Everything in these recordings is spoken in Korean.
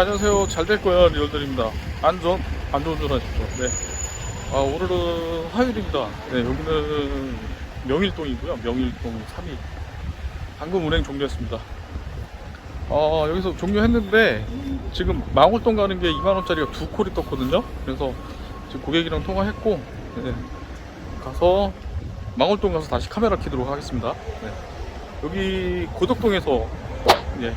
네 안녕하세요. 잘 될 거야 리얼들입니다. 안전 안전운전 하십시오 네. 아, 오늘은 화요일입니다. 네 여기는 명일동이고요. 명일동 3위 방금 운행 종료했습니다. 어, 여기서 종료했는데 지금 망월동 가는 게 2만 원짜리가 두 콜이 떴거든요. 그래서 지금 고객이랑 통화했고 네, 가서 망월동 가서 다시 카메라 키도록 하겠습니다. 네. 여기 고덕동에서 예,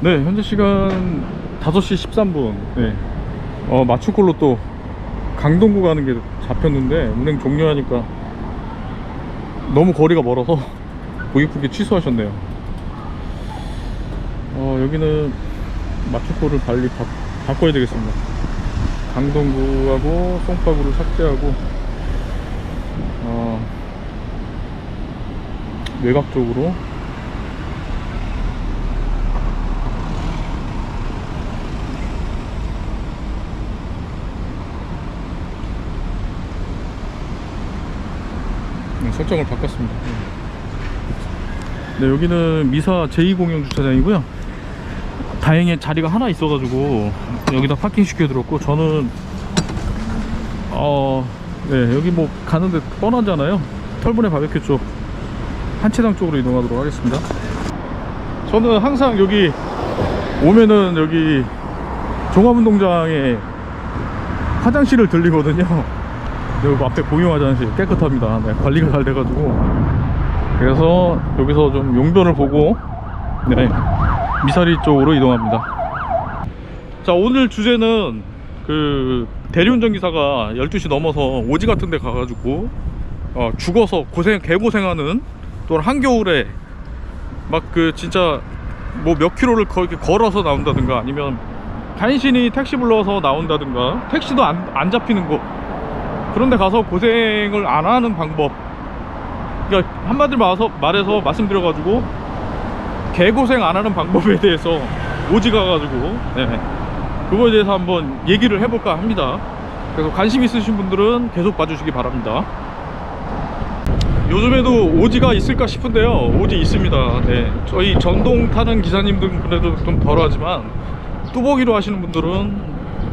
네, 현재 시간 5시 13분. 네. 어, 맞춤골로 또 강동구 가는 게 잡혔는데 운행 종료하니까 너무 거리가 멀어서 고객분께 취소하셨네요. 어, 여기는 맞춤골을 빨리 바, 바꿔야 되겠습니다. 강동구하고 송파구를 삭제하고 어, 외곽 쪽으로 설정을 바꿨습니다. 네, 여기는 미사 제2공영 주차장이고요. 다행히 자리가 하나 있어가지고 여기다 파킹 시켜드렸고 저는 어, 네, 여기 뭐 가는데 뻔하잖아요. 털분의 바베큐 쪽 한채당 쪽으로 이동하도록 하겠습니다. 저는 항상 여기 오면은 여기 종합운동장에 화장실을 들리거든요. 여기 앞에 공용 화장실 깨끗합니다. 네, 관리가 잘 돼가지고 그래서 여기서 좀 용도를 보고 네, 미사리 쪽으로 이동합니다. 자 오늘 주제는 그 대리운전 기사가 12시 넘어서 오지 같은 데 가가지고 어, 죽어서 고생 개고생하는 또는 한겨울에 막 그 진짜 뭐 몇 킬로를 걸어서 나온다든가 아니면 간신히 택시 불러서 나온다든가 택시도 안, 안 잡히는 거 그런데 가서 고생을 안 하는 방법. 그러니까 한마디로 말해서, 말해서 말씀드려가지고 개고생 안 하는 방법에 대해서 오지 가가지고 네. 그거에 대해서 한번 얘기를 해볼까 합니다. 그래서 관심 있으신 분들은 계속 봐주시기 바랍니다. 요즘에도 오지가 있을까 싶은데요. 오지 있습니다. 네. 저희 전동 타는 기사님들은 그래도 좀 덜하지만 뚜벅이로 하시는 분들은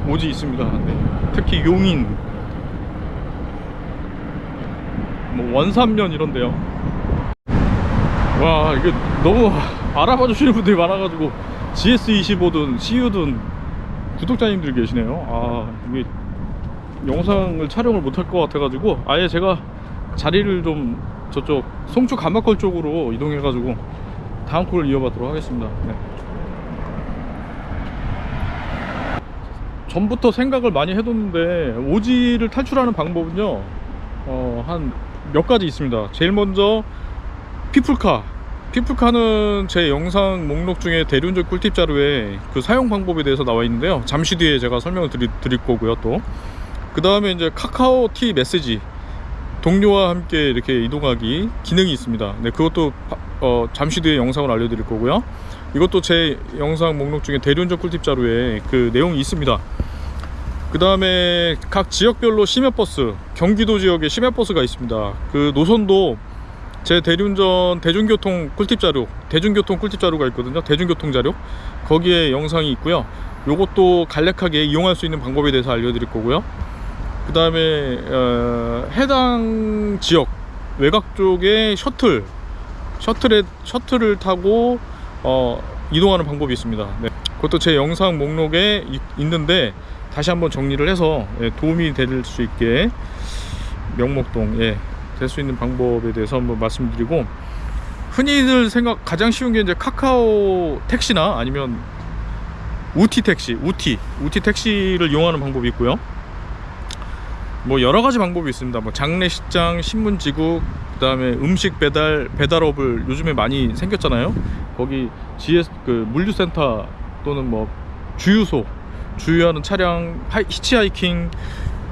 오지 있습니다. 네. 특히 용인, 뭐 원삼면 이런데요. 와 이게 너무 알아봐 주시는 분들이 많아가지고 GS25든 CU든 구독자님들 계시네요. 아 이게 영상을 촬영을 못할 것 같아가지고 아예 제가 자리를 좀 저쪽 송주 감막걸 쪽으로 이동해가지고 다음 콜을 이어받도록 하겠습니다. 네. 전부터 생각을 많이 해뒀는데 오지를 탈출하는 방법은요 어, 한 몇 가지 있습니다. 제일 먼저 피플카. 피플카는 제 영상 목록 중에 대륜적 꿀팁 자료에 그 사용 방법에 대해서 나와 있는데요. 잠시 뒤에 제가 설명을 드리, 드릴 거고요. 또 그 다음에 이제 카카오 티 메시지 동료와 함께 이렇게 이동하기 기능이 있습니다. 네, 그것도 바- 어, 잠시 뒤에 영상을 알려드릴 거고요. 이것도 제 영상 목록 중에 대륜적 꿀팁 자료에 그 내용이 있습니다. 그 다음에 각 지역별로 심야버스 경기도 지역에 심야버스가 있습니다. 그 노선도 제 대륜전 대중교통 꿀팁 자료 대중교통 꿀팁 자료가 있거든요. 대중교통 자료. 거기에 영상이 있고요. 요것도 간략하게 이용할 수 있는 방법에 대해서 알려드릴 거고요. 그 다음에 어, 해당 지역 외곽 쪽에 셔틀 셔틀에 셔틀을 타고 어, 이동하는 방법이 있습니다. 네. 그것도 제 영상 목록에 이- 있는데 다시 한번 정리를 해서 예, 도움이 될 수 있게 명목동 예, 될 수 있는 방법에 대해서 한번 말씀드리고 흔히들 생각 가장 쉬운 게 이제 카카오 택시나 아니면 우티 택시, 우티, 우티 택시를 이용하는 방법이 있고요. 뭐 여러 가지 방법이 있습니다. 뭐 장례식장, 신문지국, 그 다음에 음식 배달 배달업을 요즘에 많이 생겼잖아요. 거기 GS 그 물류센터 또는 뭐 주유소 주유하는 차량 하이, 히치하이킹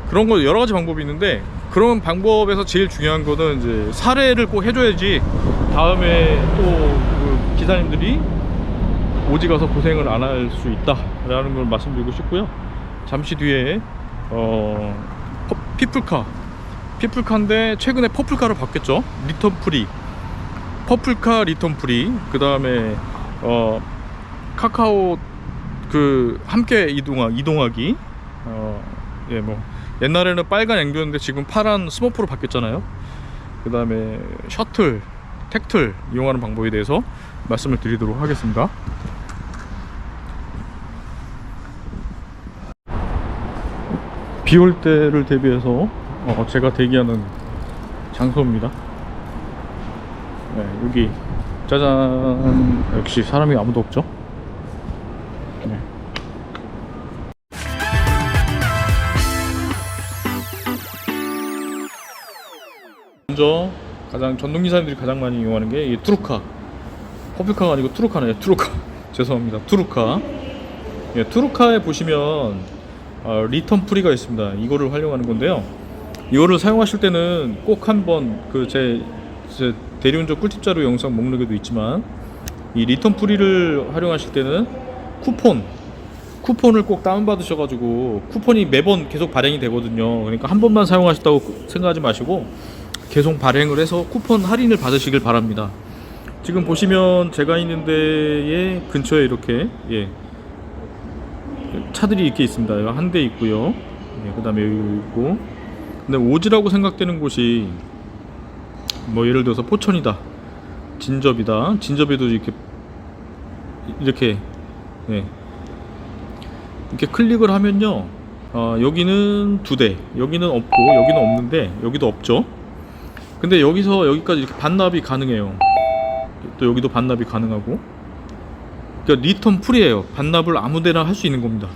그런 거 여러 가지 방법이 있는데 그런 방법에서 제일 중요한 거는 이제 사례를 꼭 해줘야지 다음에 또 그 기사님들이 오지 가서 고생을 안 할 수 있다라는 걸 말씀드리고 싶고요. 잠시 뒤에 어 퍼- 피플카 피플카인데 최근에 퍼플카로 바뀌었죠. 리턴 프리. 퍼플카 리턴 프리. 그 다음에 어 카카오 그 함께 이동하 이동하기. 어 예 뭐 옛날에는 빨간 앵두였는데 지금 파란 스머프로 바뀌었잖아요. 그 다음에 셔틀, 택틀 이용하는 방법에 대해서 말씀을 드리도록 하겠습니다. 비올 때를 대비해서 어, 제가 대기하는 장소입니다. 네, 여기 짜잔 역시 사람이 아무도 없죠. 먼저 가장 전동기사님들이 가장 많이 이용하는 게이 트루카. 퍼플카가 아니고 트루카네요 트루카. 죄송합니다. 트루카. 예, 트루카에 보시면 어, 리턴 프리가 있습니다. 이거를 활용하는 건데요. 이거를 사용하실 때는 꼭 한번 그제 제 대리운전 꿀팁자료 영상 목록에도 있지만 이 리턴 프리를 활용하실 때는 쿠폰 쿠폰을 꼭 다운받으셔가지고 쿠폰이 매번 계속 발행이 되거든요. 그러니까 한 번만 사용하셨다고 생각하지 마시고 계속 발행을 해서 쿠폰 할인을 받으시길 바랍니다. 지금 보시면 제가 있는 데에 근처에 이렇게 예, 차들이 이렇게 있습니다. 한 대 있고요. 예, 그 다음에 여기 있고. 근데 오지라고 생각되는 곳이 뭐 예를 들어서 포천이다, 진접이다. 진접에도 이렇게 이렇게 예, 이렇게 클릭을 하면요. 어, 여기는 두 대, 여기는 없고 여기는 없는데 여기도 없죠. 근데 여기서 여기까지 이렇게 반납이 가능해요. 또 여기도 반납이 가능하고. 그러니까 리턴 풀이에요. 반납을 아무데나 할 수 있는 겁니다.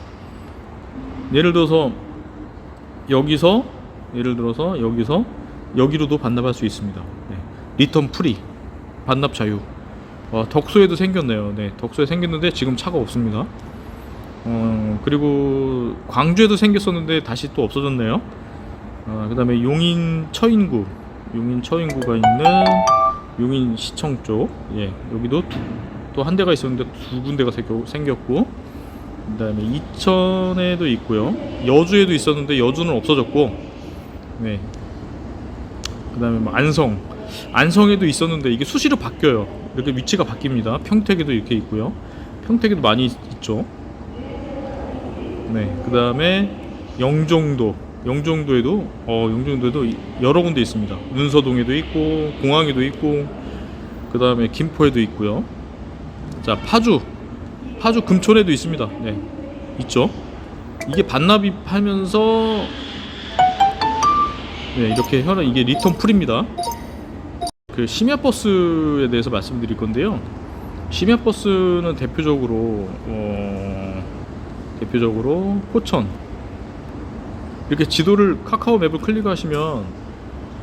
예를 들어서 여기서 예를 들어서 여기서 여기로도 반납할 수 있습니다. 네. 리턴 프리 반납 자유. 어, 덕소에도 생겼네요. 네, 덕소에 생겼는데 지금 차가 없습니다. 어, 그리고 광주에도 생겼었는데 다시 또 없어졌네요. 어, 그 다음에 용인 처인구 용인 처인구가 있는 용인 시청 쪽, 예, 여기도 또 한 대가 있었는데 두 군데가 생겼고, 그 다음에 이천에도 있고요, 여주에도 있었는데 여주는 없어졌고, 네, 그 다음에 뭐 안성, 안성에도 있었는데 이게 수시로 바뀌어요. 이렇게 위치가 바뀝니다. 평택에도 이렇게 있고요, 평택에도 많이 있- 있죠. 네, 그 다음에 영종도. 영종도에도 어 영종도에도 이- 여러 군데 있습니다. 문서동에도 있고 공항에도 있고 그 다음에 김포에도 있고요. 자 파주 파주 금촌에도 있습니다. 네 있죠. 이게 반납입하면서 네 이렇게 혈압 이게 리턴 풀입니다. 그 심야 버스에 대해서 말씀드릴 건데요. 심야 버스는 대표적으로 어, 대표적으로 포천 이렇게 지도를 카카오 맵을 클릭하시면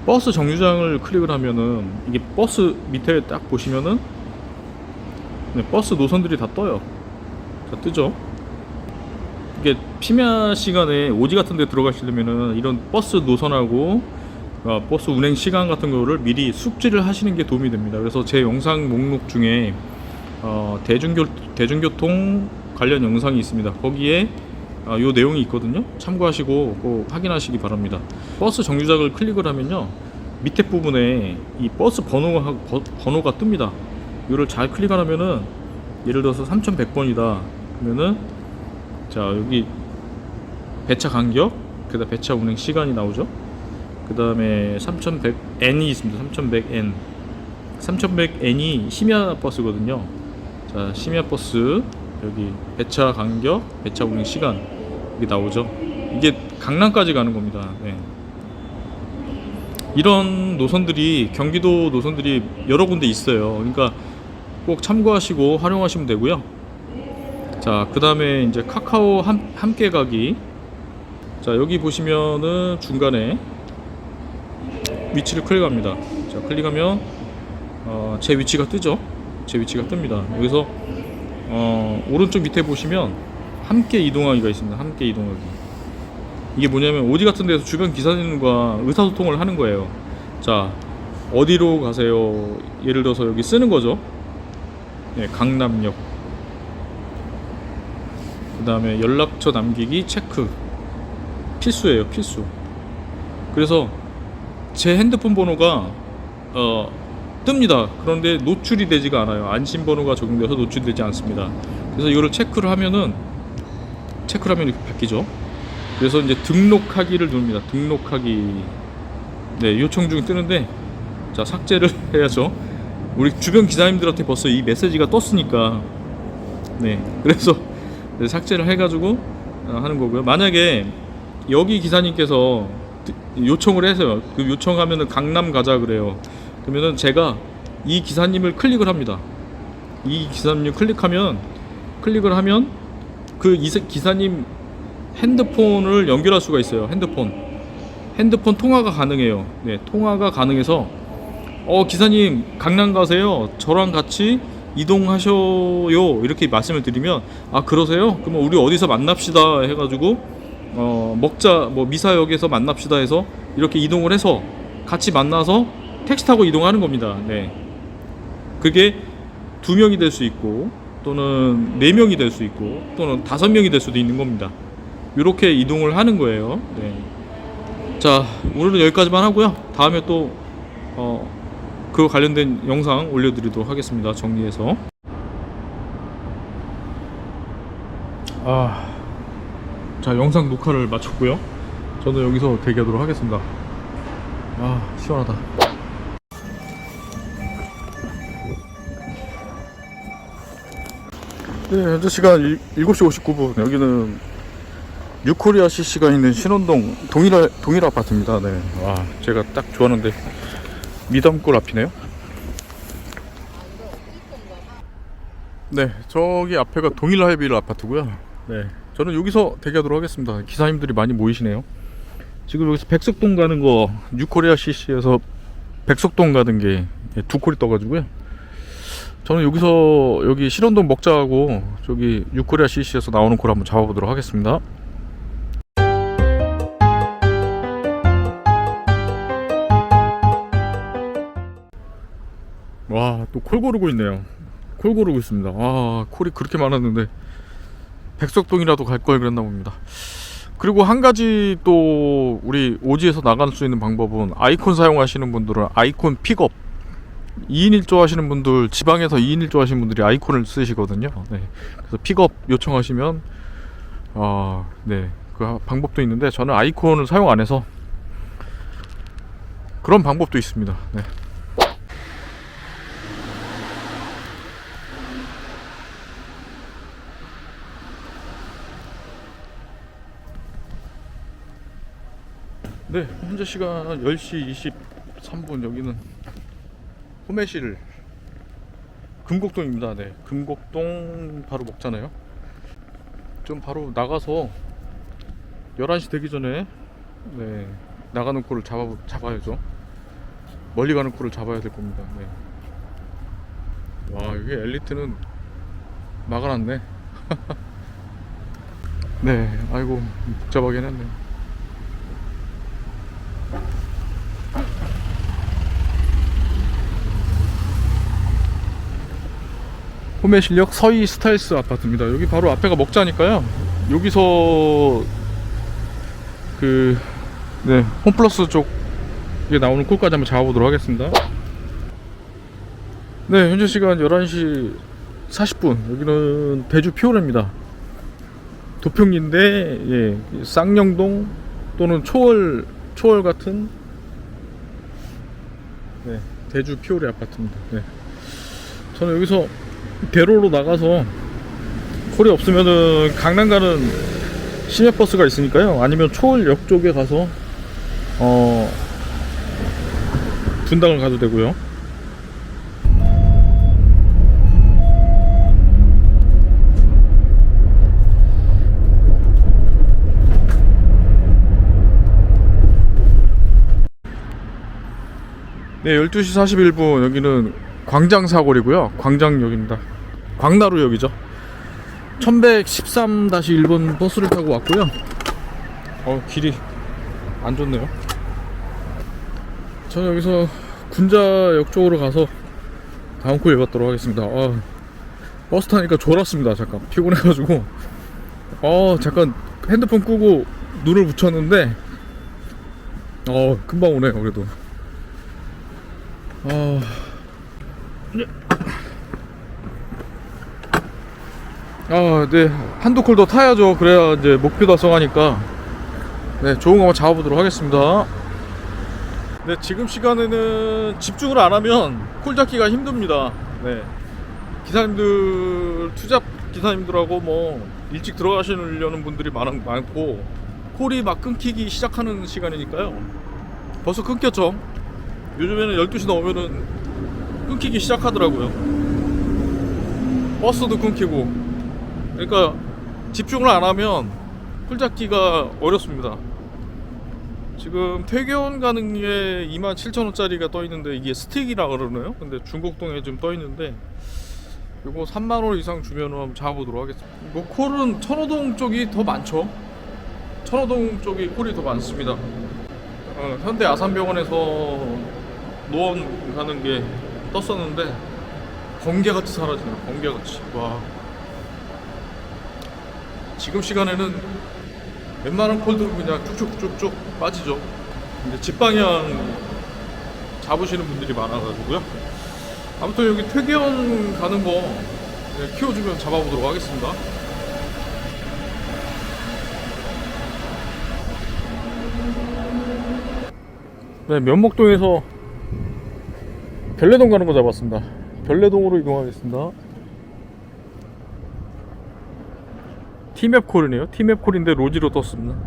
버스 정류장을 클릭을 하면은 이게 버스 밑에 딱 보시면은 네, 버스 노선들이 다 떠요. 자 뜨죠. 이게 심야 시간에 오지 같은 데 들어가시려면은 이런 버스 노선하고 어, 버스 운행 시간 같은 거를 미리 숙지를 하시는 게 도움이 됩니다. 그래서 제 영상 목록 중에 어, 대중교, 대중교통 관련 영상이 있습니다. 거기에 아, 요 내용이 있거든요. 참고하시고 꼭 확인하시기 바랍니다. 버스 정류장을 클릭을 하면요. 밑에 부분에 이 버스 번호가 버- 번호가 뜹니다. 이거를 잘 클릭하면은 예를 들어서 3100번이다. 그러면은 자, 여기 배차 간격, 그 다음 배차 운행 시간이 나오죠. 그 다음에 3100N이 있습니다. 3100N. 3100N이 심야 버스거든요. 자, 심야 버스 여기 배차 간격, 배차 운행 시간 이게 나오죠. 이게 강남까지 가는 겁니다. 네. 이런 노선들이 경기도 노선들이 여러 군데 있어요. 그러니까 꼭 참고하시고 활용하시면 되고요. 자, 그 다음에 이제 카카오 함, 함께 가기. 자, 여기 보시면은 중간에 위치를 클릭합니다. 자, 클릭하면 어, 제 위치가 뜨죠. 제 위치가 뜹니다. 여기서 어, 오른쪽 밑에 보시면 함께 이동하기가 있습니다. 함께 이동하기. 이게 뭐냐면 오지 같은 데서 주변 기사님과 의사소통을 하는 거예요. 자, 어디로 가세요? 예를 들어서 여기 쓰는 거죠. 네, 강남역. 그 다음에 연락처 남기기 체크. 필수예요, 필수. 그래서 제 핸드폰 번호가 어, 뜹니다. 그런데 노출이 되지가 않아요. 안심 번호가 적용돼서 노출되지 않습니다. 그래서 이거를 체크를 하면은 체크를 하면 이렇게 바뀌죠. 그래서 이제 등록하기를 누릅니다. 등록하기. 네, 요청 중에 뜨는데 자, 삭제를 해야죠. 우리 주변 기사님들한테 벌써 이 메시지가 떴으니까 네, 그래서 네, 삭제를 해가지고 어, 하는 거고요. 만약에 여기 기사님께서 요청을 해서요. 그 요청하면은 강남 가자 그래요. 그러면은 제가 이 기사님을 클릭을 합니다. 이 기사님 클릭하면 클릭을 하면 그 기사님 핸드폰을 연결할 수가 있어요. 핸드폰 핸드폰 통화가 가능해요. 네, 통화가 가능해서 어 기사님 강남 가세요. 저랑 같이 이동하셔요. 이렇게 말씀을 드리면 아 그러세요? 그러면 우리 어디서 만납시다 해 가지고 어 먹자 뭐 미사역에서 만납시다 해서 이렇게 이동을 해서 같이 만나서 택시 타고 이동하는 겁니다. 네. 그게 두 명이 될 수 있고 또는 네 명이 될 수 있고 또는 다섯 명이 될 수도 있는 겁니다. 이렇게 이동을 하는 거예요. 네. 자 오늘은 여기까지만 하고요. 다음에 또 어, 그거 관련된 영상 올려드리도록 하겠습니다. 정리해서. 아, 자 영상 녹화를 마쳤고요. 저는 여기서 대기하도록 하겠습니다. 아 시원하다. 네, 현재 시간 7시 59분. 여기는 뉴코리아 CC가 있는 신원동 동일 동일 아파트입니다. 네. 와, 제가 딱 좋아하는데 미담골 앞이네요. 네, 저기 앞에가 동일 하이빌 아파트고요. 네, 저는 여기서 대기하도록 하겠습니다. 기사님들이 많이 모이시네요. 지금 여기서 백석동 가는 거 뉴코리아 CC에서 백석동 가는 게 두 콜이 떠가지고요. 저는 여기서 여기 신원동 먹자하고 저기 뉴코리아 CC에서 나오는 콜 한번 잡아보도록 하겠습니다. 와, 또 콜 고르고 있네요. 콜 고르고 있습니다. 아, 콜이 그렇게 많았는데 백석동이라도 갈 걸 그랬나 봅니다. 그리고 한 가지 또 우리 오지에서 나갈 수 있는 방법은 아이콘 사용하시는 분들은 아이콘 픽업 2인 1조 하시는 분들 지방에서 2인 1조 하시는 분들이 아이콘을 쓰시거든요. 네. 그래서 픽업 요청하시면 아, 네. 그 방법도 있는데 저는 아이콘을 사용 안 해서 그런 방법도 있습니다. 네. 네, 현재 시간 10시 23분 여기는 호매실 금곡동입니다. 네, 금곡동 바로 먹잖아요. 좀 바로 나가서 11시 되기 전에 네, 나가는 콜을 잡아 잡아야죠. 멀리 가는 콜을 잡아야 될 겁니다. 네. 와, 이게 엘리트는 막아놨네. 네, 아이고 복잡하긴 했네. 호매실역 서희 스타일스 아파트입니다. 여기 바로 앞에가 먹자니까요. 여기서 그 네, 홈플러스 쪽에 나오는 콜까지 한번 잡아보도록 하겠습니다. 네, 현재 시간 11시 40분. 여기는 대주 피오레입니다. 도평인데 예, 쌍용동 또는 초월 초월 같은 네, 대주 피오레 아파트입니다. 네. 저는 여기서 대로로 나가서 콜이 없으면은 강남 가는 시내버스가 있으니까요. 아니면 초월역 쪽에 가서 어 분당을 가도 되고요. 네, 12시 41분 여기는 광장사거리고요. 광장역입니다. 광나루역이죠. 1113-1번 버스를 타고 왔고요. 어, 길이 안 좋네요. 저는 여기서 군자역 쪽으로 가서 다음 코에 받도록 하겠습니다. 아, 버스 타니까 졸았습니다. 잠깐 피곤해가지고. 어, 잠깐 핸드폰 끄고 눈을 붙였는데, 어, 금방 오네요. 그래도. 어... 네. 아, 네. 한두 콜 더 타야죠. 그래야 이제 목표 달성하니까. 네, 좋은 거 한번 잡아보도록 하겠습니다. 네, 지금 시간에는 집중을 안 하면 콜 잡기가 힘듭니다. 네. 기사님들, 투잡 기사님들하고 뭐 일찍 들어가시려는 분들이 많, 많고 콜이 막 끊기기 시작하는 시간이니까요. 벌써 끊겼죠. 요즘에는 12시 넘으면은 끊기기 시작하더라고요. 버스도 끊기고. 그러니까 집중을 안 하면 풀 잡기가 어렵습니다. 지금 퇴계원 가는 게 27,000원짜리가 떠 있는데 이게 스틱이라 그러나요? 근데 중국동에 지금 떠 있는데 이거 3만 원 이상 주면 한번 잡아보도록 하겠습니다. 뭐 콜은 천호동 쪽이 더 많죠. 천호동 쪽이 콜이 더 많습니다. 어, 현대 아산병원에서 노원 가는 게 떴었는데 번개같이 사라지네요. 번개같이. 와. 지금 시간에는 웬만한 콜들은 그냥 쭉쭉쭉쭉 빠지죠. 근데 집방향 잡으시는 분들이 많아가지고요. 아무튼 여기 퇴계원 가는 거 네, 키워주면 잡아보도록 하겠습니다. 네, 면목동에서 별내동 가는 거 잡았습니다. 별내동으로 이동하겠습니다. 티맵 콜이네요. 티맵 콜인데 로지로 떴습니다.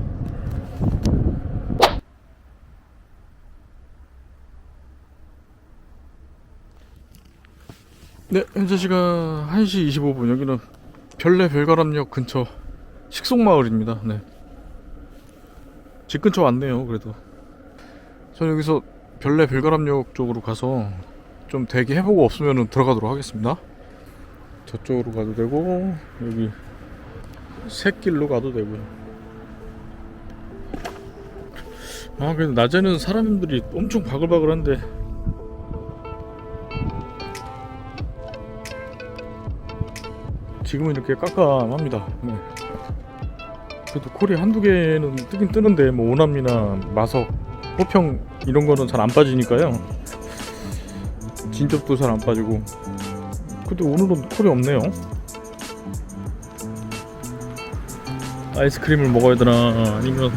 네, 현재 시간 1시 25분. 여기는 별내 별가람역 근처 식송마을입니다. 네. 집 근처 왔네요, 그래도. 저 여기서 별내 별가람역 쪽으로 가서 좀 대기해보고 없으면 들어가도록 하겠습니다. 저쪽으로 가도 되고, 여기 샛길로 가도 되고요. 아, 그래도 낮에는 사람들이 엄청 바글바글한데 지금은 이렇게 깜깜합니다. 네. 그래도 콜이 한두 개는 뜨긴 뜨는데 뭐 오남이나 마석, 호평 이런 거는 잘 안 빠지니까요. 진접도 잘 안 빠지고. 근데 오늘은 콜이 없네요. 아이스크림을 먹어야 되나 아니면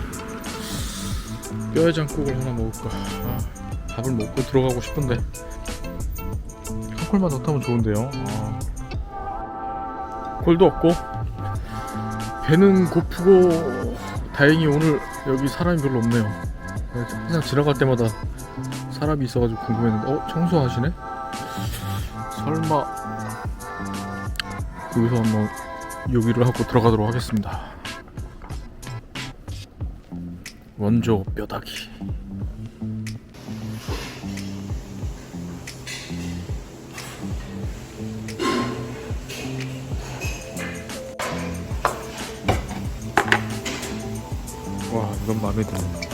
뼈해장국을 하나 먹을까 아, 밥을 먹고 들어가고 싶은데 한 콜만 더 타면 좋은데요 아. 콜도 없고 배는 고프고 다행히 오늘 여기 사람이 별로 없네요 그냥 지나갈 때마다 사람이 있어가지고 궁금했는데 어? 청소하시네? 설마 여기서 한번 요기를 하고 들어가도록 하겠습니다 원조 뼈다귀. 와 이건 마음에 드네